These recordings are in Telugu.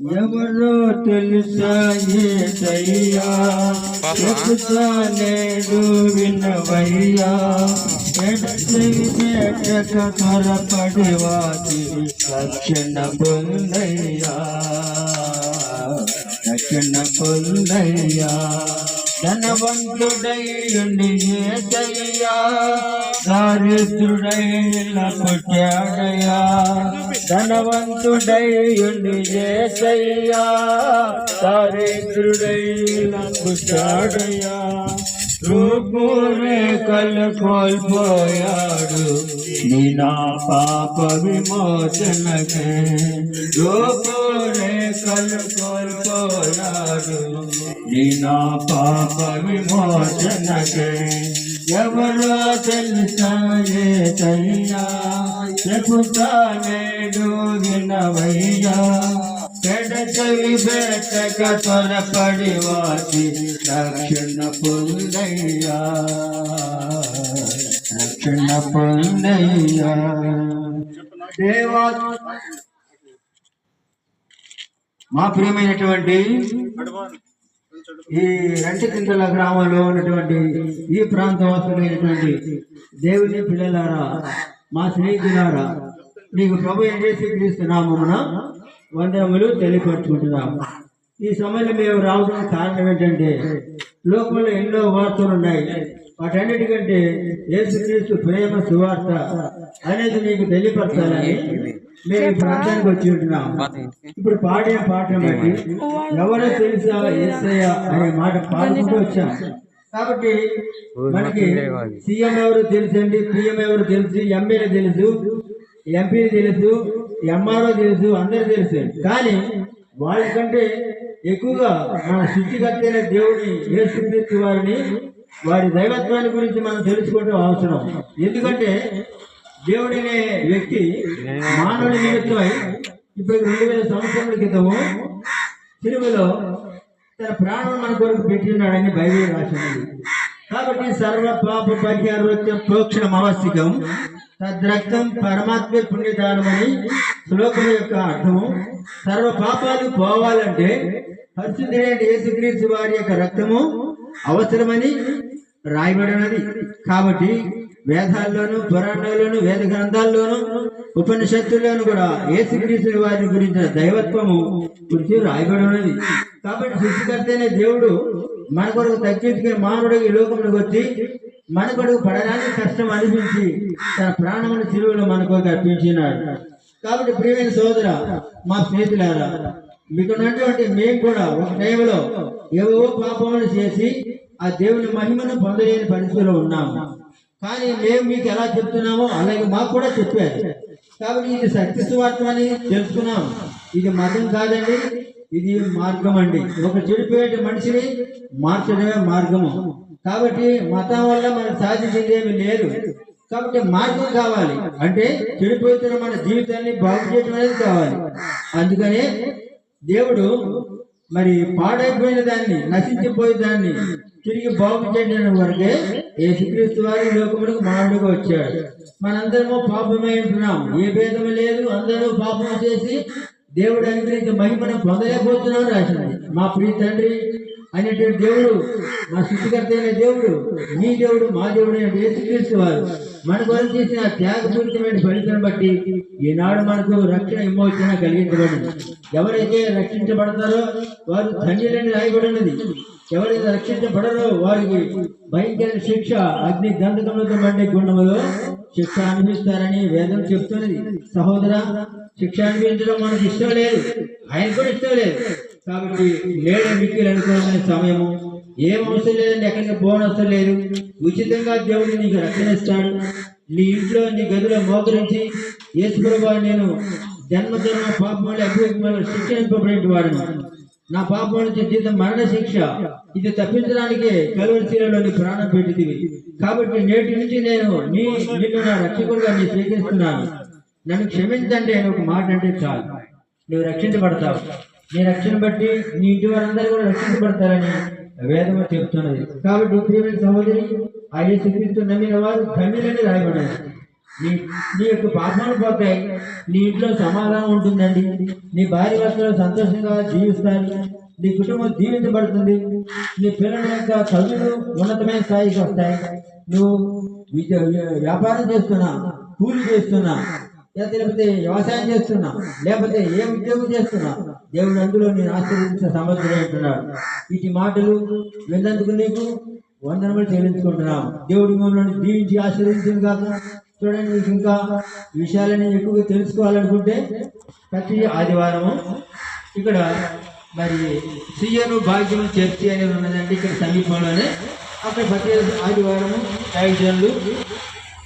ఎవరో తెలుసా ఏసయ్యా చెబుతా నేడు వినవయ్యా ఎడతెరి పెట్టక త్వరపడి వాటి రక్షణ పొందయ్యా. రక్షణ పొందయ్యా. ధనవంతుడై ఉండి ఏసయ్యా దారిద్రుడై పుట్టాడయ్యా. ధనవంతుడై ఉండి ఏసయ్యా దారిద్రుడై పుట్టాడయ్యా రూపురేఖలు కోల్పోయాడు నీ పాప విమోచనకే రూపురేఖలు కోల్పోయాడు నీ పాప విమోచనకే ఎవరో తెలుసాయే తయ్యా చెబుతా నేడు వినవయ్యా. చెడకవి బెట్టక త్వరపడి వాటి రక్షణ పొందయ్యా. రక్షణ పొందయ్యా. దేవా మా ప్రియమైనటువంటి ఈ రెంటికింతల గ్రామంలో ఉన్నటువంటి ఈ ప్రాంతవాసులైనటువంటి దేవుని పిల్లలారా మా స్నేహితులారా నీకు ప్రభు ఏం చేసి క్రీస్తున్నామన వందనములు తెలియపరుచుకుంటున్నాం ఈ సమయంలో మేము రావడం కారణం ఏంటంటే లోకంలో ఎన్నో వార్తలు ఉన్నాయి. వాటన్నిటికంటే యేసుక్రీస్తు ప్రేమ సువార్త అనేది నీకు తెలియపరచాలని మేము ప్రాంతానికి వచ్చి ఉంటున్నాం ఇప్పుడు పాడే పాట బట్టి ఎవరో తెలుసా ఏసయ్య అనే మాట పాడుకుంటూ వచ్చాం. కాబట్టి మనకి సీఎం ఎవరు తెలుసండి? పిఎం ఎవరు తెలుసు? ఎమ్మెల్యే తెలుసు? ఎంపీ తెలుసు ఎంఆర్ఓ తెలుసు అందరూ తెలుసు. కానీ వాళ్ళకంటే ఎక్కువగా మన సృష్టికర్త దేవుడిని దేవుని యేసుక్రీస్తు వారిని వారి దైవత్వాన్ని గురించి మనం తెలుసుకోవడం అవసరం. ఎందుకంటే దేవుడినే వ్యక్తి మానవుడి నిమిత్తమై ఇప్పుడు రెండు వేల సంవత్సరాల క్రితము సిలువలో తన ప్రాణం మన కొరకు పెట్టినాడని బైబిల్ రాసినది కాబట్టి సర్వ పాప పరిహారోత్యం ప్రోక్షణ అవశ్యకం తద్రక్తం పరమాత్మ పుణ్యదానమని శ్లోకం యొక్క అర్థము. సర్వ పాపాలు పోవాలంటే పరిశుద్ధుడైన యేసుక్రీస్తు వారి యొక్క రక్తము అవసరమని రాయబడినది. కాబట్టి వేదాల్లోను పురాణాల్లోను వేద గ్రంథాల్లోను ఉపనిషత్తుల్లోను కూడా యేసుక్రీస్తు వారి గురించిన దైవత్వము గురించి రాయబడి ఉన్నది కాబట్టి సృష్టికర్త దేవుడు మన తగ్గించుకుని మానవుడికి ఈ లోకంలోకి వచ్చి మన పడడానికి కష్టం అనిపించి తన ప్రాణమును సిలువలో మన కొరకు అర్పించినాడు. కాబట్టి ప్రియమైన సోదర మా స్నేహితులారా మీకు ఉన్నటువంటి మేము కూడా ఒక టైంలో ఏవో పాపములు చేసి ఆ దేవుని మహిమను పొందలేని పరిస్థితిలో ఉన్నాము కానీ మేము మీకు ఎలా చెప్తున్నామో అలాగే మాకు కూడా చెప్పారు. కాబట్టి ఇది సత్య అని తెలుసుకున్నాం. ఇది మతం కాదండి ఇది మార్గం అండి ఒక చెడిపోయే మనిషిని మార్చడమే మార్గము. కాబట్టి మతం వల్ల మనం సాధించింది లేదు. కాబట్టి మార్గం కావాలి. అంటే చెడిపోతున్న మన జీవితాన్ని బాగు చేయడం అనేది కావాలి. అందుకనే దేవుడు మరి పాడైపోయిన దాన్ని నశించిపోయిన దాన్ని తిరిగి బాగు చేయడం వరకే యేసుక్రీస్తు వారి లోకములకు మానవుడిగా వచ్చాడు మనందరము పాపమై ఉంటున్నాం. ఏ భేదము లేదు. అందరూ పాపం చేసి దేవుడు అనుగ్రహించి మహిమను పొందలేకపోతున్నాం రాసింది మా ప్రియ తండ్రి అనేటువంటి దేవుడు మా సృష్టికర్త అయిన దేవుడు మీ దేవుడు మా దేవుడు అయిన యేసుక్రీస్తు వారు మన కొరకు చేసిన త్యాగపూరితమైన ఫలితం బట్టి ఈనాడు మనకు రక్షణ విమోచన కలిగించబడింది. ఎవరైతే రక్షించబడతారో వారు ధన్యులని రాయబడినది. ఎవరైతే రక్షించబడరో వారికి భయంకర శిక్ష అగ్ని గంధకములతో మండే గుండములో శిక్ష అనిపిస్తారని వేదం చెప్తున్నది. సహోదర శిక్ష ఎందులో మనకు ఇష్టం లేదు. ఆయన కూడా ఇష్టం లేదు. కాబట్టి లేడ మిక్కిలు అనుకోవాలనే సమయము ఏం అవసరం లేదండి ఎక్కడికి పోనవసరం లేదు. ఉచితంగా దేవుడు నీకు రక్షణ ఇస్తాడు. నీ ఇంట్లో నీ గదిలో మోకరించి యేసుప్రభు నేను జన్మజన్మ జన్మ పాపములు అభివృద్ధి శిక్షింపబడిన వాడిని. నా పాపం నుంచి జీతం మరణ శిక్ష. ఇది తప్పించడానికి కలువరిశీలలోని ప్రాణం పెట్టింది కాబట్టి నేటి నుంచి నేను నీ నిన్ను నా రక్షకుడుగా నేను స్వీకరిస్తున్నాను. నన్ను క్షమించండి అని ఒక మాట అంటే చాలు. నువ్వు రక్షించబడతావు. నీ రక్షణ బట్టి నీ ఇంటి వారందరూ కూడా రక్షించబడతారని వేదము చెప్తున్నది. కాబట్టి ప్రియమైన సహోదరి ఆ యేసుక్రీస్తు నమ్మిన వారు ధన్యులని రాయబడారు నీ నీ యొక్క పాపాలు పోతాయి నీ ఇంట్లో సమాధానం ఉంటుందండి. నీ భార్య భర్తలు సంతోషంగా జీవిస్తారు. నీ కుటుంబం దీవించబడుతుంది. నీ పిల్లల యొక్క చదువులు ఉన్నతమైన స్థాయికి వస్తాయి. నువ్వు వ్యాపారం చేస్తున్నా కూలి చేస్తున్నా లేకపోతే వ్యవసాయం చేస్తున్నా లేకపోతే ఏ ఉద్యోగం చేస్తున్నా దేవుడు అందులో నేను ఆశీర్వదించిన సమర్థుడు అంటున్నాడు. వీటి మాటలు విన్నందుకు నీకు వందనములు చెల్లించుకుంటున్నాం. దేవుడి మమ్మల్ని దీవించి ఆశీర్వదించింది కాక చూడండి మీకు ఇంకా విషయాలని ఎక్కువగా తెలుసుకోవాలనుకుంటే ప్రతి ఆదివారము ఇక్కడ మరి సియను భాగ్యము చర్చి అనేది ఉన్నదండి ఇక్కడ సమీపంలోనే. అక్కడ ప్రతి ఆదివారము ఐదు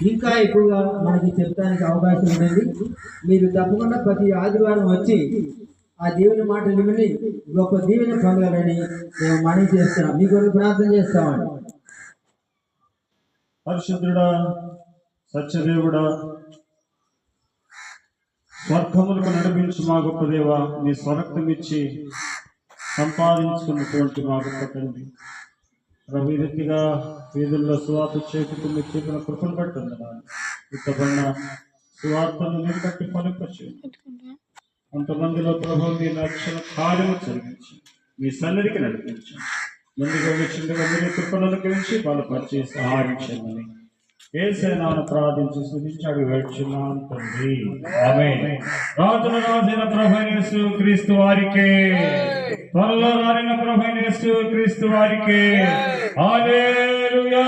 ఇంకా ఎక్కువగా మనకి చెప్పడానికి అవకాశం ఉంటుంది మీరు తప్పకుండా ప్రతి ఆదివారం వచ్చి ఆ దేవుని మాటలు విని గొప్ప దీవెన పొందాలని మేము మనవి చేస్తున్నాం. మీ కొరకు ప్రార్థన చేస్తామండి. పరిశుద్ధుడా సత్యదేవుడా స్వర్గములకు నడిపించి మా గొప్ప దేవ మీ స్వరక్తం ఇచ్చి సంపాదించుకున్నటువంటి మా గొప్ప తండ్రి. ప్రభు ఈ రీతిగా వీధుల్లో సువార్త చేతుకు మీరు చూపిన కృపను బట్టి ఉందన్నాను ఇతబడిన సువార్తను మీరు బట్టి ఫలింపచ్చు కొంతమందిలో ప్రభు మీ రక్షణ కార్యము జరిగించి మీ సన్నిధికి నడిపించి ముందుగా వచ్చిందిగా మీరు కృపను అనుగ్రహించి బలపరిచి సహాయం చేయమని ఏ ప్రార్థించి సుధించాడు వేడుచున్నాను తండ్రి. ఆమె రాజుల రాజైన ప్రభు క్రీస్తు వారికే. త్వరలో రారిన ప్రభైనేసు క్రీస్తు వారికే. హల్లెలూయా!